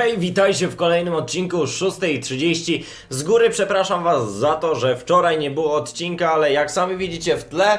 Hej, witajcie w kolejnym odcinku 6.30. Z góry przepraszam was za to, że wczoraj nie było odcinka, ale jak sami widzicie w tle,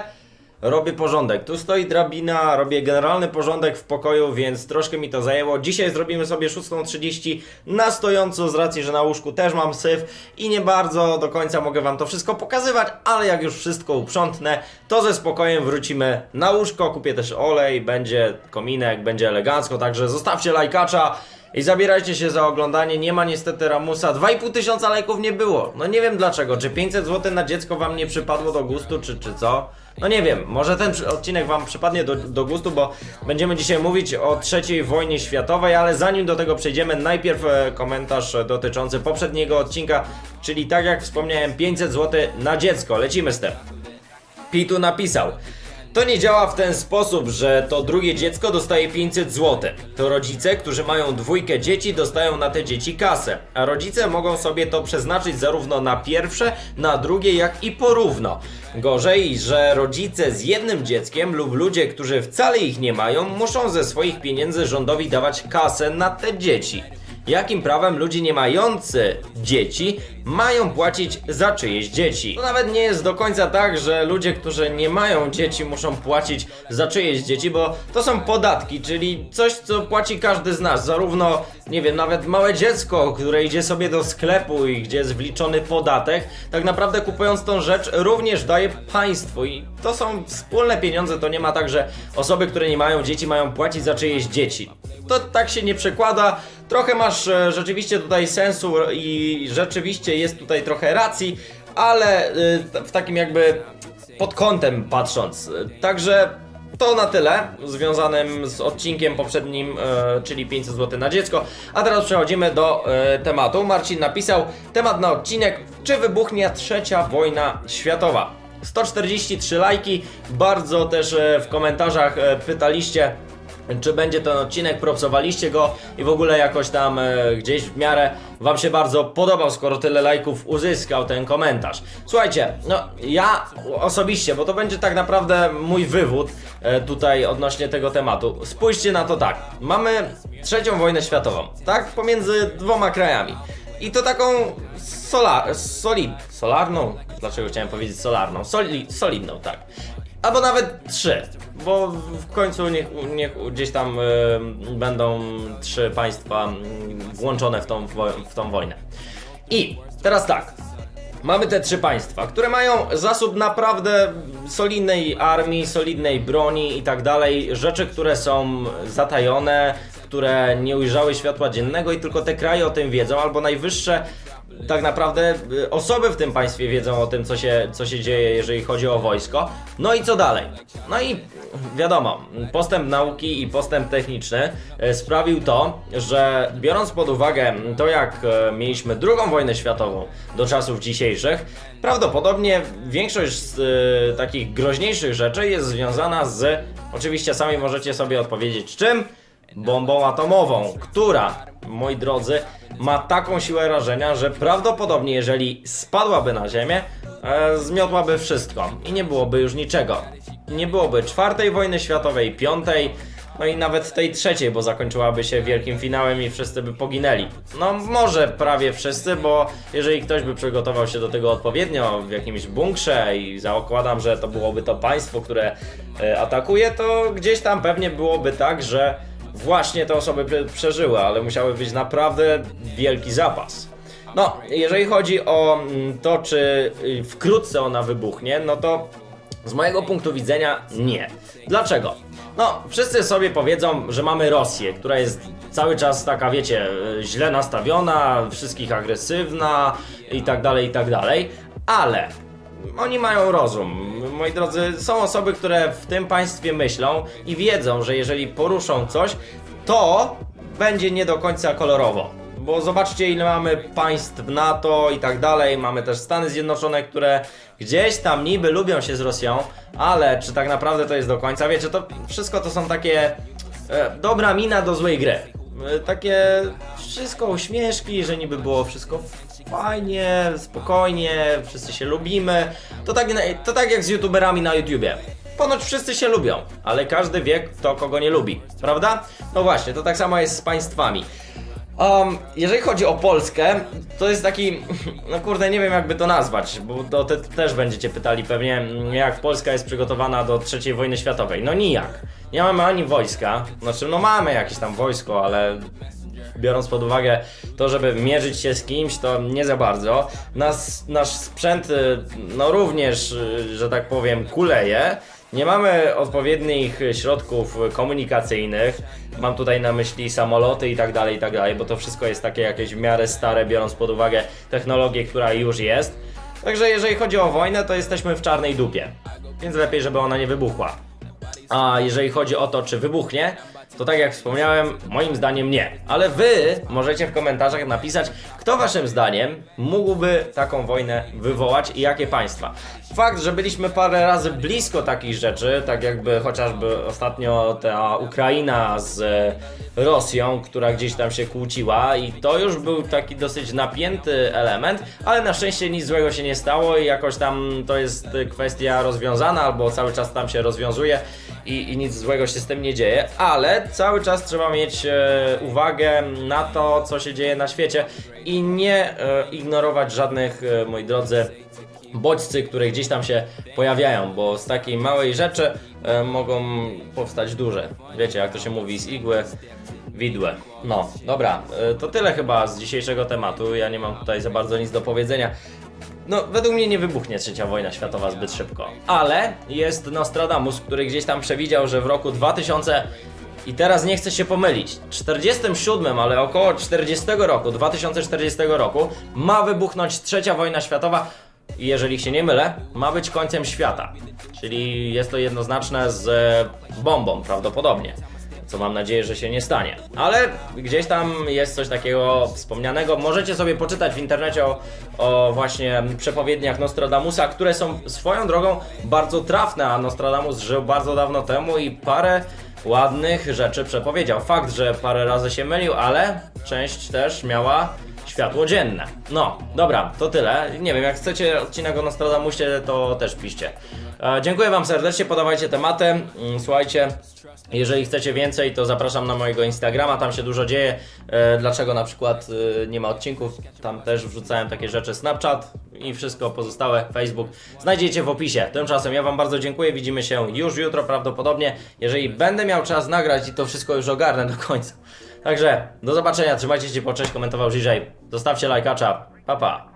robię porządek. Tu stoi drabina, robię generalny porządek w pokoju, więc troszkę mi to zajęło. Dzisiaj zrobimy sobie 6.30 na stojąco, z racji, że na łóżku też mam syf i nie bardzo do końca mogę wam to wszystko pokazywać, ale jak już wszystko uprzątnę, to ze spokojem wrócimy na łóżko. Kupię też olej, będzie kominek, będzie elegancko, także zostawcie lajkacza. I zabierajcie się za oglądanie. Nie ma niestety Ramusa. 2,5 tysiąca lajków nie było. No nie wiem dlaczego. Czy 500 zł na dziecko wam nie przypadło do gustu, czy, czy co? No nie wiem. Może ten odcinek wam przypadnie do, do gustu, bo będziemy dzisiaj mówić o III wojnie światowej, ale zanim do tego przejdziemy, najpierw e, komentarz dotyczący poprzedniego odcinka, czyli tak jak wspomniałem, 500 zł na dziecko. Lecimy z tym. Pitu napisał. To nie działa w ten sposób, że to drugie dziecko dostaje 500 zł. To rodzice, którzy mają dwójkę dzieci, dostają na te dzieci kasę. A rodzice mogą sobie to przeznaczyć zarówno na pierwsze, na drugie, jak i porówno. Gorzej, że rodzice z jednym dzieckiem lub ludzie, którzy wcale ich nie mają, muszą ze swoich pieniędzy rządowi dawać kasę na te dzieci. Jakim prawem ludzie nie mający dzieci mają płacić za czyjeś dzieci? To nawet nie jest do końca tak, że ludzie, którzy nie mają dzieci, muszą płacić za czyjeś dzieci, bo to są podatki, czyli coś, co płaci każdy z nas. Zarówno, nie wiem, nawet małe dziecko, które idzie sobie do sklepu i gdzie jest wliczony podatek, tak naprawdę kupując tą rzecz również daje państwu i to są wspólne pieniądze, to nie ma tak, że osoby, które nie mają dzieci mają płacić za czyjeś dzieci. To tak się nie przekłada. Trochę masz e, rzeczywiście tutaj sensu i rzeczywiście jest tutaj trochę racji, ale t- w takim jakby pod kątem patrząc. Także to na tyle związanym z odcinkiem poprzednim, e, czyli 500 zł na dziecko. A teraz przechodzimy do e, tematu. Marcin napisał temat na odcinek, czy wybuchnie trzecia wojna światowa. 143 lajki, bardzo też e, w komentarzach e, pytaliście czy będzie ten odcinek, propsowaliście go i w ogóle jakoś tam e, gdzieś w miarę Wam się bardzo podobał, skoro tyle lajków uzyskał ten komentarz. Słuchajcie, no ja osobiście, bo to będzie tak naprawdę mój wywód e, tutaj odnośnie tego tematu. Spójrzcie na to tak. Mamy trzecią wojnę światową, tak? Pomiędzy dwoma krajami. I to taką sola, solid, solarną, dlaczego chciałem powiedzieć solarną, Soli, solidną, tak. Albo nawet trzy, bo w końcu niech, niech gdzieś tam y, będą trzy państwa mm, włączone w tą, w tą wojnę. I teraz tak. Mamy te trzy państwa, które mają zasób naprawdę solidnej armii, solidnej broni i tak dalej. Rzeczy, które są zatajone, które nie ujrzały światła dziennego i tylko te kraje o tym wiedzą, albo najwyższe tak naprawdę y, osoby w tym państwie wiedzą o tym, co się, co się dzieje, jeżeli chodzi o wojsko. No i co dalej? No i wiadomo, postęp nauki i postęp techniczny e, sprawił to, że biorąc pod uwagę to, jak e, mieliśmy drugą wojnę światową do czasów dzisiejszych, prawdopodobnie większość z e, takich groźniejszych rzeczy jest związana z, oczywiście sami możecie sobie odpowiedzieć czym, bombą atomową, która, moi drodzy, ma taką siłę rażenia, że prawdopodobnie jeżeli spadłaby na ziemię, e, zmiotłaby wszystko i nie byłoby już niczego. Nie byłoby czwartej wojny światowej, piątej, no i nawet tej trzeciej, bo zakończyłaby się wielkim finałem i wszyscy by poginęli. No może prawie wszyscy, bo jeżeli ktoś by przygotował się do tego odpowiednio w jakimś bunkrze i zakładam, że to byłoby to państwo, które e, atakuje, to gdzieś tam pewnie byłoby tak, że właśnie te osoby prze- przeżyły, ale musiały być naprawdę wielki zapas. No, jeżeli chodzi o mm, to, czy y, wkrótce ona wybuchnie, no to z mojego punktu widzenia nie. Dlaczego? No, wszyscy sobie powiedzą, że mamy Rosję, która jest cały czas taka, wiecie, y, źle nastawiona, wszystkich agresywna i tak dalej, i tak dalej, ale oni mają rozum. Moi drodzy, są osoby, które w tym państwie myślą i wiedzą, że jeżeli poruszą coś, to będzie nie do końca kolorowo. Bo zobaczcie, ile mamy państw NATO i tak dalej. Mamy też Stany Zjednoczone, które gdzieś tam niby lubią się z Rosją, ale czy tak naprawdę to jest do końca? Wiecie, to wszystko to są takie e, dobra mina do złej gry. E, takie wszystko uśmieszki, że niby było wszystko fajnie, spokojnie, wszyscy się lubimy. To tak, to tak jak z youtuberami na YouTubie. Ponoć wszyscy się lubią, ale każdy wie kto kogo nie lubi, prawda? No właśnie, to tak samo jest z państwami. Um, jeżeli chodzi o Polskę, to jest taki, no kurde, nie wiem jakby to nazwać, bo to te, też będziecie pytali pewnie, jak Polska jest przygotowana do III wojny światowej. No nijak. Nie mamy ani wojska, znaczy no mamy jakieś tam wojsko, ale biorąc pod uwagę to, żeby mierzyć się z kimś, to nie za bardzo. Nas, nasz sprzęt, y, no również, y, że tak powiem, kuleje. Nie mamy odpowiednich środków komunikacyjnych. Mam tutaj na myśli samoloty i tak dalej, i tak dalej, bo to wszystko jest takie jakieś w miarę stare, biorąc pod uwagę technologię, która już jest. Także jeżeli chodzi o wojnę, to jesteśmy w czarnej dupie. Więc lepiej, żeby ona nie wybuchła. A jeżeli chodzi o to, czy wybuchnie, to tak jak wspomniałem, moim zdaniem nie. Ale wy możecie w komentarzach napisać, kto waszym zdaniem mógłby taką wojnę wywołać i jakie państwa. Fakt, że byliśmy parę razy blisko takich rzeczy, tak jakby chociażby ostatnio ta Ukraina z e, Rosją, która gdzieś tam się kłóciła i to już był taki dosyć napięty element, ale na szczęście nic złego się nie stało i jakoś tam to jest kwestia rozwiązana albo cały czas tam się rozwiązuje i, i nic złego się z tym nie dzieje, ale cały czas trzeba mieć e, uwagę na to, co się dzieje na świecie i nie e, ignorować żadnych, e, moi drodzy, bodźcy, które gdzieś tam się pojawiają, bo z takiej małej rzeczy mogą powstać duże. Wiecie, jak to się mówi, z igły widłe. No, dobra, to tyle chyba z dzisiejszego tematu. Ja nie mam tutaj za bardzo nic do powiedzenia. No, według mnie nie wybuchnie trzecia wojna światowa zbyt szybko. Ale jest Nostradamus, który gdzieś tam przewidział, że w roku 2000 i teraz nie chcę się pomylić. 47, ale około 40 roku, 2040 roku ma wybuchnąć trzecia wojna światowa. I jeżeli się nie mylę, ma być końcem świata. Czyli jest to jednoznaczne z e, bombą prawdopodobnie. Co mam nadzieję, że się nie stanie. Ale gdzieś tam jest coś takiego wspomnianego. Możecie sobie poczytać w internecie o, o właśnie przepowiedniach Nostradamusa, które są swoją drogą bardzo trafne, a Nostradamus żył bardzo dawno temu i parę ładnych rzeczy przepowiedział. Fakt, że parę razy się mylił, ale część też miała światło dzienne. No, dobra, to tyle. Nie wiem, jak chcecie odcinek o Nostradamusie, to też piszcie. E, dziękuję Wam serdecznie, podawajcie tematy. Mm, Słuchajcie, jeżeli chcecie więcej, to zapraszam na mojego Instagrama, tam się dużo dzieje. E, dlaczego na przykład e, nie ma odcinków? Tam też wrzucałem takie rzeczy. Snapchat i wszystko pozostałe, Facebook. Znajdziecie w opisie. Tymczasem ja Wam bardzo dziękuję, widzimy się już jutro prawdopodobnie. Jeżeli będę miał czas nagrać i to wszystko już ogarnę do końca. Także do zobaczenia, trzymajcie się, po cześć, komentował Żiżej. Zostawcie lajkacza, pa pa.